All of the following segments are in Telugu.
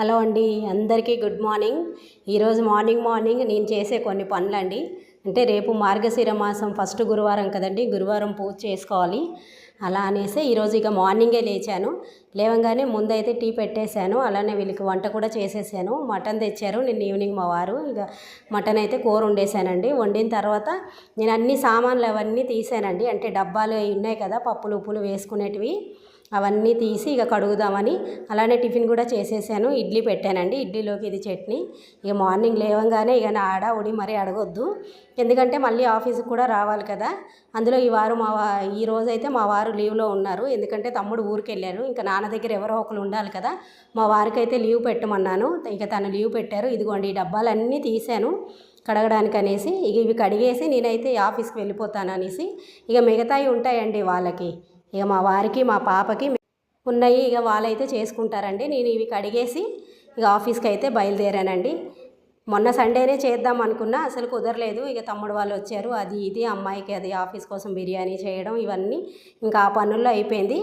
హలో అండి అందరికీ గుడ్ మార్నింగ్. ఈరోజు మార్నింగ్ మార్నింగ్ నేను చేసే కొన్ని పనులండి. అంటే రేపు మార్గశిర మాసం ఫస్ట్ గురువారం కదండి గురువారం పూజ చేసుకోవాలి. అలా అనేసి ఈరోజు ఇక మార్నింగే లేచాను. లేవంగానే ముందైతే టీ పెట్టేశాను అలానే వీళ్ళకి వంట కూడా చేసేసాను. మటన్ తెచ్చారు నిన్న ఈవినింగ్ మా వారు. ఇక మటన్ అయితే కూర వండేసానండి వండిన తర్వాత నేను అన్ని సామాన్లు అవన్నీ తీసానండి అంటే డబ్బాలు ఉన్నాయి కదా పప్పులు ఉప్పులు వేసుకునేటివి. అవన్నీ తీసి ఇక కడుగుదామని అలానే టిఫిన్ కూడా చేసేసాను. ఇడ్లీ పెట్టానండి. ఇడ్లీలోకి ఇది చట్నీ. ఇక మార్నింగ్ లేవంగానే ఇక నా ఆడ ఉడి మరీ అడగొద్దు. ఎందుకంటే మళ్ళీ ఆఫీస్కి కూడా రావాలి కదా. అందులో ఈ వారు మా వా ఈ రోజైతే మా వారు లీవ్లో ఉన్నారు. ఎందుకంటే తమ్ముడు ఊరికి వెళ్ళారు ఇంకా నాన్న దగ్గర ఎవరో ఒకరు ఉండాలి కదా. మా వారికైతే లీవ్ పెట్టమన్నాను. ఇక తను లీవ్ పెట్టారు. ఇదిగోండి ఈ డబ్బాలన్నీ తీశాను కడగడానికి అనేసి. ఇక ఇవి కడిగేసి నేనైతే ఆఫీస్కి వెళ్ళిపోతాను అనేసి. ఇక మిగతాయి ఉంటాయండి వాళ్ళకి. ఇక మా వారికి మా పాపకి ఉన్నాయి. ఇక వాళ్ళైతే చేసుకుంటారండి. నేను ఇవి కడిగేసి ఇక ఆఫీస్కి అయితే బయలుదేరానండి. మొన్న సండేనే చేద్దాం అనుకున్నా అసలు కుదరలేదు. ఇక తమ్ముడు వాళ్ళు వచ్చారు. అది ఇది అమ్మాయికి అది ఆఫీస్ కోసం బిర్యానీ చేయడం ఇవన్నీ ఇంకా ఆ పనుల్లో అయిపోయింది.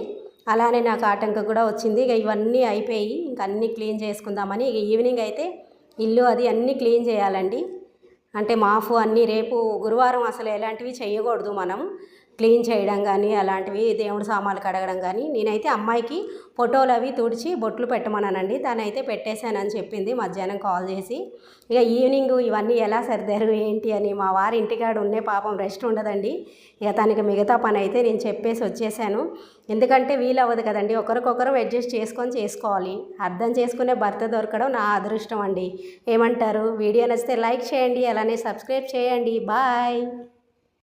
అలానే నాకు ఆటంకం కూడా వచ్చింది. ఇక ఇవన్నీ అయిపోయి ఇంక అన్నీ క్లీన్ చేసుకుందామని ఇక ఈవినింగ్ అయితే ఇల్లు అది అన్నీ క్లీన్ చేయాలండి. అంటే మాఫు అన్నీ రేపు గురువారం అసలు ఎలాంటివి చేయకూడదు మనం. క్లీన్ చేయడం కానీ అలాంటివి దేవుడు సామాన్లు కడగడం కానీ నేనైతే అమ్మాయికి ఫోటోలు అవి తుడిచి బొట్లు పెట్టమన్నానండి. తనైతే పెట్టేశానని చెప్పింది. మధ్యాహ్నం కాల్ చేసి ఇక ఈవినింగ్ ఇవన్నీ ఎలా సర్దారు? ఏంటి? అని మా వారి ఇంటికాడ ఉండే పాపం రెస్ట్ ఉండదండి. ఇక తనకి మిగతా పని అయితే నేను చెప్పేసి వచ్చేసాను. ఎందుకంటే వీలు అవ్వదు కదండి. ఒకరికొకరు అడ్జస్ట్ చేసుకొని చేసుకోవాలి. అర్థం చేసుకునే భర్త దొరకడం నా అదృష్టం అండి. ఏమంటారు? వీడియో నచ్చితే లైక్ చేయండి. అలానే సబ్స్క్రైబ్ చేయండి. బాయ్.